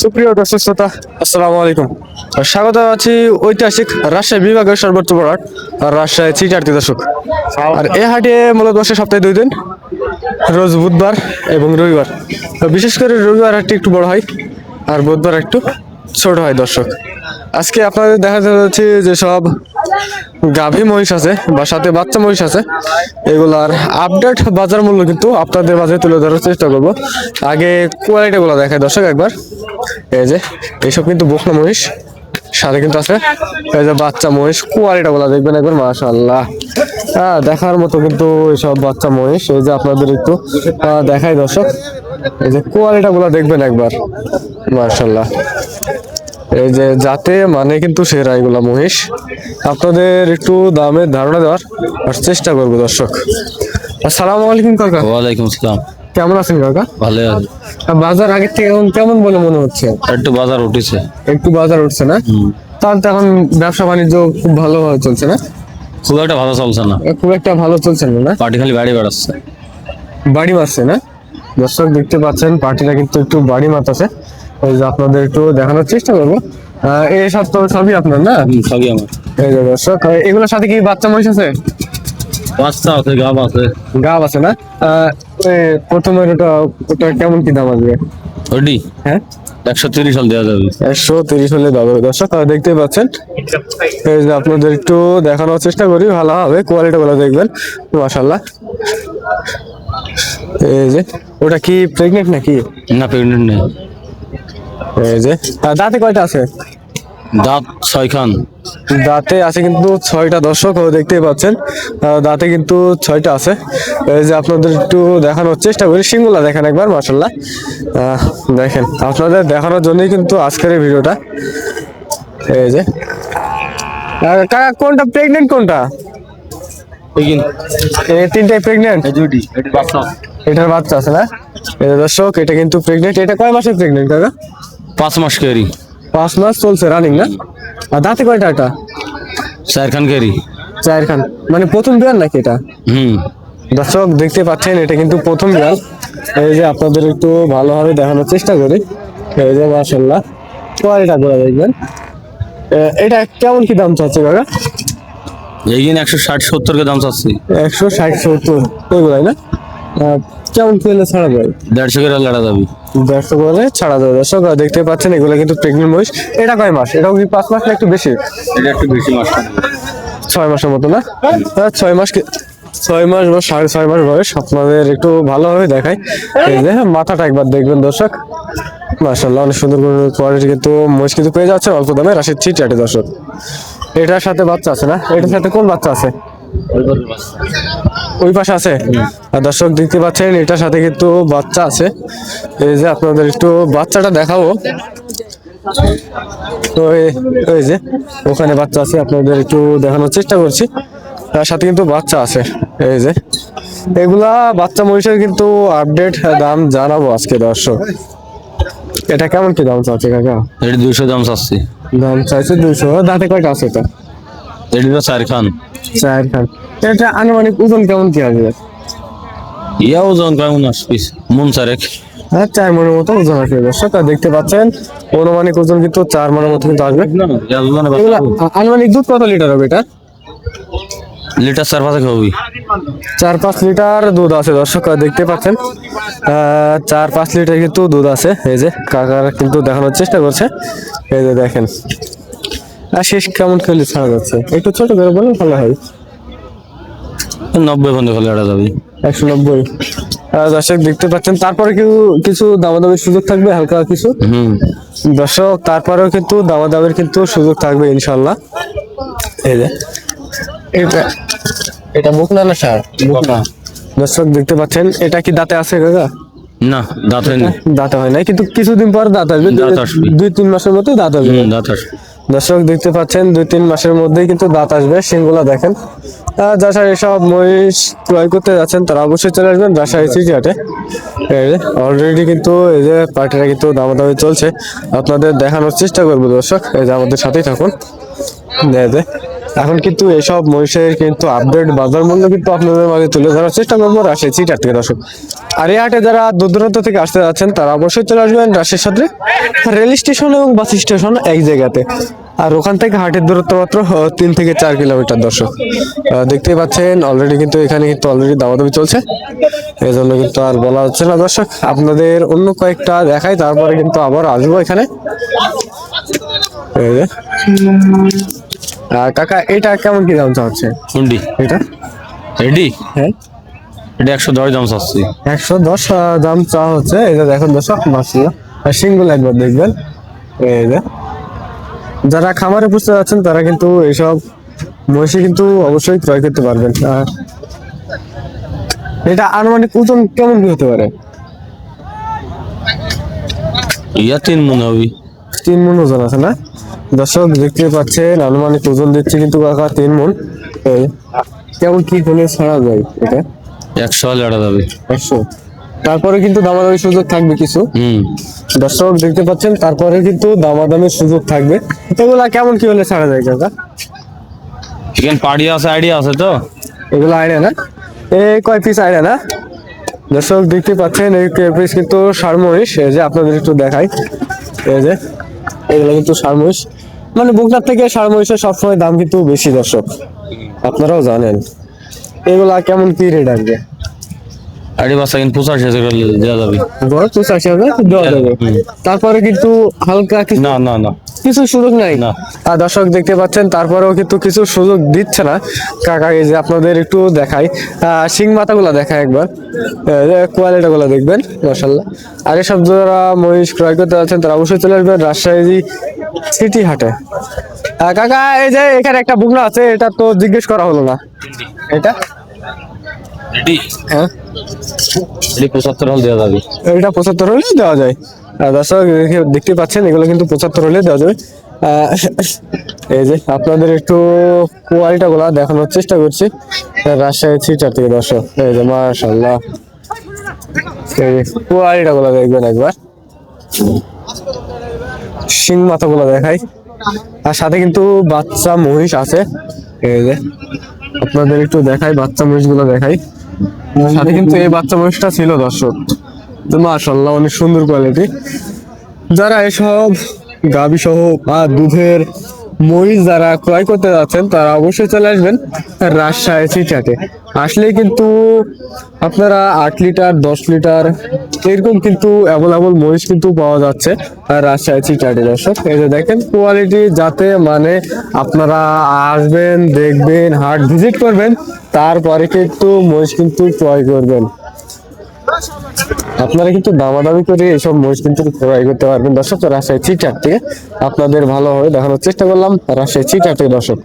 সুপ্রিয় দর্শক শ্রোতা, আসসালামু আলাইকুম। স্বাগত আছি ঐতিহাসিক রাজশাহী বিভাগের সর্বোচ্চ আর রাজশাহী চিটার্তি দর্শক। আর এ হাটে মূলত বসে সপ্তাহে দুই দিন, রোজ বুধবার এবং রবিবার। বিশেষ করে রবিবার হাটটি একটু বড় হয়, আর বুধবার একটু ছোট হয় দর্শক। আজকে আপনাদের দেখা যাচ্ছে যে সব গাভী মহিষ আছে বা সাথে বাচ্চা মহিষ আছে। এগুলার আপডেট বাজার মূল্য কিন্তু আপনাদের মাঝে তুলে ধরার চেষ্টা করব। আগে কোয়ালিটি গুলো দেখায় দর্শক একবার। এই যে এইসব কিন্তু বকনা মহিষ সাথে কিন্তু আছে। এই যে বাচ্চা মহিষ কোয়ালিটি গুলো দেখবেন একবার, মাশাআল্লাহ। হ্যাঁ দেখার মতো কিন্তু এইসব বাচ্চা মহিষ। এই যে আপনাদের একটু দেখাই দর্শক। এই যে কোয়ালিটি গুলো দেখবেন একবার, মাশাআল্লাহ। এই যে যাতে মানে কিন্তু সেরা এগুলা মহিষ। আপনাদের একটু দামের ধারণা দেওয়ার আর চেষ্টা করব দর্শক। আসসালামু আলাইকুম কাকা। ওয়ালাইকুম সালাম। কেমন আছেন কাকা? ভালো। আছি বাজার আগের থেকে এখন কেমন বলে মনে হচ্ছে? একটু বাজার উঠেছে। একটু বাজার উঠছে না? তাহলে তো এখন ব্যবসা বাণিজ্য খুব ভালোভাবে চলছে না? খুব একটা ভালো চলছে না। খুব একটা ভালো চলছে না পার্টি খালি বাড়ি বেড়াচ্ছে। বাড়ি মারছে না? দর্শক দেখতে পাচ্ছেন পার্টিটা কিন্তু একটু বাড়ি মারতেছে। ওই যে আপনাদের একটু দেখানোর চেষ্টা করব। এই সব তো সবই আপনার না? সবই আমার। এই যে দর্শক এগুলোর সাথে কি বাচ্চা মহিষ আছে? বাচ্চা আছে গাব আছে। গাব আছে না? প্রথমে ওটা ওটা কেমন কি দাম আসবে? ওডি? হ্যাঁ? একশো তিরিশ সাল দেওয়া যাবে। একশো তিরিশ হলে দাম হবে দর্শক দেখতে পাচ্ছেন। এই যে আপনাদের একটু দেখানোর চেষ্টা করি ভালো হবে কোয়ালিটি গুলো দেখবেন মাশাল্লাহ এই যে ওটা কি প্রেগনেন্ট নাকি? না প্রেগনেন্ট নেই। এই যে দাঁতে কয়টা আছে? দাঁত ছয় খান দাঁতে আছে কিন্তু ছয়টা দর্শক দেখতেই পাচ্ছেন। দাঁতে কিন্তু ছয়টা আছে। এই যে আপনাদের একটু দেখানোর চেষ্টা করি। সিঙ্গুলা দেখেন একবার মাসাল্লাহ দেখেন আপনাদের দেখানোর জন্যই কিন্তু আজকের এই ভিডিওটা। এই যে। কাকা কোনটা প্রেগনেন্ট কোনটা? এই তিনটাই প্রেগনেন্ট এটি এটার বাচ্চা। আছে না? যে দর্শক এটা কিন্তু প্রেগনেন্ট এটা কয় মাসের প্রেগনেন্ট কাকা? পাঁচ মাস কেরি। পাঁচ মাস চলছে রানিং না? আর দাঁতে কয়টা এটা? চার খান কেরি। চার খান মানে প্রথম বিয়ার নাকি এটা? হুম। দর্শক দেখতে পাচ্ছেন এটা কিন্তু প্রথম বিড়াল। এই যে আপনাদের একটু ভালোভাবে দেখানোর চেষ্টা করি। এই যে মাসাল্লাহ কোয়ালিটা করে দেখবেন। এটা কেমন কি দাম চাচ্ছে কাকা? এই দিন একশো ষাট সত্তর কে দাম চাচ্ছি। একশো ষাট সত্তর। এগুলাই না? কেমন কি হলে ছাড়া যায় দেড়শো করে লাড়া যাবি। দেড়শো করে ছাড়া যাবে দর্শক দেখতে পাচ্ছেন এগুলো কিন্তু প্রেগনেন্ট মহিষ এটা কয় মাস? এটাও কি পাঁচ মাস না একটু বেশি? এটা একটু বেশি মাস। ছয় মাসের মতো না? হ্যাঁ, ছয় মাস ছয় মাস বা সাড়ে ছয় মাস বয়স। আপনাদের একটু ভালোভাবে দেখাই। এই যে মাথাটা একবার দেখবেন দর্শক। মার্শাল্লাহ অনেক সুন্দর কোয়ালিটি কিন্তু মহিষ কিন্তু পেয়ে যাচ্ছে অল্প দামে। রাশিদ ছিট দর্শক। এটার সাথে বাচ্চা আছে না? এটার সাথে কোন বাচ্চা আছে? ওই পাশে আছে? আর দর্শক দেখতে পাচ্ছেন এটার সাথে কিন্তু বাচ্চা আছে। এই যে আপনাদের একটু বাচ্চাটা দেখাবো। তো এই- যে ওখানে বাচ্চা আছে আপনাদের একটু দেখানোর চেষ্টা করছি। তার সাথে কিন্তু বাচ্চা আছে এই যে। এগুলা বাচ্চা মহিষের কিন্তু আপডেট দাম জানাব আজকে দর্শক। এটা কেমন কি দাম চাচ্ছে কাকা? এটা দুইশো দাম চাচ্ছি। দাম চাইছে দুইশো দাঁতে কয়টা আছে এটা? এটি চার খান। চার খান। এটা আনুমানিক ওজন কেমন কি আসবে? ইয়া ওজন কেমন আসবিস মন চারেক হ্যাঁ চার মনের মতো ওজন আসবে। দর্শক দেখতে পাচ্ছেন অনুমানিক ওজন কিন্তু চার মনের মতো কিন্তু আসবে। আনুমানিক দুধ কত লিটার হবে এটা? লিটার চার পাঁচে হবি চার পাঁচ লিটার দুধ আছে দর্শক দেখতে পাচ্ছেন। চার পাঁচ লিটার কিন্তু দুধ আছে। এই যে কাকারা কিন্তু দেখানোর চেষ্টা করছে। এই যে দেখেন। আর শেষ কেমন খেলে ছাড়া যাচ্ছে? একটু ছোট করে বলে ভালো হয়। নব্বই পর্যন্ত হলে এটা যাবি। একশো নব্বই। দর্শক দেখতে পাচ্ছেন তারপরে কেউ কিছু দামাদামির সুযোগ থাকবে হালকা কিছু? দর্শক তারপরেও কিন্তু দামাদামের কিন্তু সুযোগ থাকবে ইনশাল্লাহ এই যে এটা এটা বুকনা না স্যার বুকনা দর্শক দেখতে পাচ্ছেন এটা কি দাঁতে আছে কাকা? না দাঁত হয়নি। দাঁতে হয় না কিন্তু কিছুদিন পর দাঁত আসবে। দুই- তিন মাসের মতো দাঁত আসবে। দাঁত আসবে। দর্শক দেখতে পাচ্ছেন দুই তিন মাসের মধ্যেই কিন্তু দাঁত আসবে সিংগুলা দেখেন। যারা এসব মহিষ ক্রয় করতে যাচ্ছেন, তারা অবশ্যই চলে আসবেন রাজশাহী এসি হাটে অলরেডি কিন্তু এই যে পার্টিটা কিন্তু দামাদামি চলছে। আপনাদের দেখানোর চেষ্টা করব দর্শক, এই যে আমাদের সাথেই থাকুন। দেয় এখন কিন্তু এসব মহিষের কিন্তু আপডেট বাজার মূল্য কিন্তু আপনাদের মাঝে তুলে ধরার চেষ্টা করব রাজশাহী চিটার থেকে দর্শক আর এই হাটে যারা দূর দূরান্ত থেকে আসতে যাচ্ছেন, তারা অবশ্যই চলে আসবেন রাজশাহীর সাথে রেল স্টেশন এবং বাস স্টেশন এক জায়গাতে। আর ওখান থেকে হাটের দূরত্ব মাত্র তিন থেকে চার কিলোমিটার দর্শক। দেখতেই পাচ্ছেন অলরেডি কিন্তু এখানে কিন্তু অলরেডি দামাদামি চলছে। এই জন্য কিন্তু আর বলা হচ্ছে না দর্শক, আপনাদের অন্য কয়েকটা দেখাই, তারপরে কিন্তু আবার আসব এখানে। এই যে। কাকা এটা কেমন কি দাম চাচ্ছে? হুন্ডি। এটা? রেডি? হ্যাঁ। এটা একশো দশ দাম চাচ্ছি। একশো দশ দাম চা হচ্ছে। এটা দেখুন দর্শক মাসিয়া আর সিঙ্গুল একবার দেখবেন। এই যে যারা খামারে পুষতে যাচ্ছেন তারা কিন্তু এইসব মহিষী কিন্তু অবশ্যই ক্রয় করতে পারবেন। এটা আনুমানিক ওজন কেমন কি হতে পারে? ইয়া তিন মনে হবে। তিন মন ওজন আছে না? দর্শক দেখতে পাচ্ছেন আনুমানিক ওজন দিচ্ছে কিন্তু কাকা তিন মন। এই কেমন কি হলে ছাড়া যায় এটা? একশো এটা যাবে। একশো। তারপরে কিন্তু দামাদামি সুযোগ থাকবে কিছু। হুম। দর্শক দেখতে পাচ্ছেন তারপরে কিন্তু দামাদামের সুযোগ থাকবে। এগুলা কেমন কি হলে ছাড়া যায় কাকা? এখানে পাড়ি আছে আইডিয়া আছে তো? এগুলো আইডিয়া না? এ কয় পিস আইডিয়া না? দর্শক দেখতে পাচ্ছেন এই পিস কিন্তু সারমহিষ এই যে আপনাদের একটু দেখাই। এই যে এগুলো কিন্তু সারমহিষ মানে বুকনার থেকে সারমহিষের সবসময় দাম কিন্তু বেশি দর্শক। আপনারাও জানেন। এগুলা কেমন কি রেট আসবে? আইডি বাচ্চা কিন্তু পঁচাশি হাজার দেওয়া যাবে। বড় পঁচাশি হাজার দেওয়া যাবে। তারপরে কিন্তু হালকা না না না। কিছু সুযোগ নাই। না। আর দর্শক দেখতে পাচ্ছেন তারপরেও কিন্তু কিছু সুযোগ দিচ্ছে না। কাকা এই যে আপনাদের একটু দেখাই। আহ, শিং মাথাগুলো দেখায় একবার। কোয়ালিটি গুলো দেখবেন মাসাল্লাহ আর এসব যারা মহিষ ক্রয় করতে যাচ্ছেন তারা অবশ্যই চলে আসবেন রাজশাহী সিটি হাটে। কাকা এই যে এখানে একটা বুকনা আছে এটা তো জিজ্ঞেস করা হলো না। এটা? রেডি হ্যাঁ। এটি পঁচাত্তর হল দেওয়া যাবে। এটা পঁচাত্তর হলে দেওয়া যায়। আর দর্শক দেখতে পাচ্ছেন এগুলো কিন্তু পঁচাত্তর হলে দেওয়া যাবে। এই যে আপনাদের একটু কোয়ালিটা গুলা দেখানোর চেষ্টা করছি। রাজশাহী থিয়েটার থেকে দর্শক। এই যে যে কোয়ালিটা গুলা দেখবেন একবার। শিং মাথা গুলা দেখাই। আর সাথে কিন্তু বাচ্চা মহিষ আছে। এই যে, আপনাদের একটু দেখাই, বাচ্চা মহিষগুলো দেখাই। সাথে কিন্তু এই বাচ্চা মহিষটা ছিল দর্শক। মাশাল্লাহ অনেক সুন্দর কোয়ালিটি যারা এসব গাবি সহ দুধের মহিষ যারা ক্রয় করতে যাচ্ছেন, তারা অবশ্যই চলে আসবেন রাজশাহী চিটাতে আসলে কিন্তু আপনারা আট লিটার, দশ লিটার, এরকম কিন্তু অ্যাভেলেবল মহিষ কিন্তু পাওয়া যাচ্ছে রাজশাহী চিটাটে দর্শক। এই যে দেখেন কোয়ালিটি যাতে মানে আপনারা আসবেন, দেখবেন হাট ভিজিট করবেন, তারপরে কিন্তু মহিষ কিন্তু ক্রয় করবেন। আপনারা কিন্তু দামাদামি করে এইসব মহিষ কিন্তু ক্রয় করতে পারবেন। দর্শক, রাজশাহী চিটার থেকে আপনাদের ভালোভাবে দেখানোর চেষ্টা করলাম। রাজশাহী চিটার থেকে দর্শক।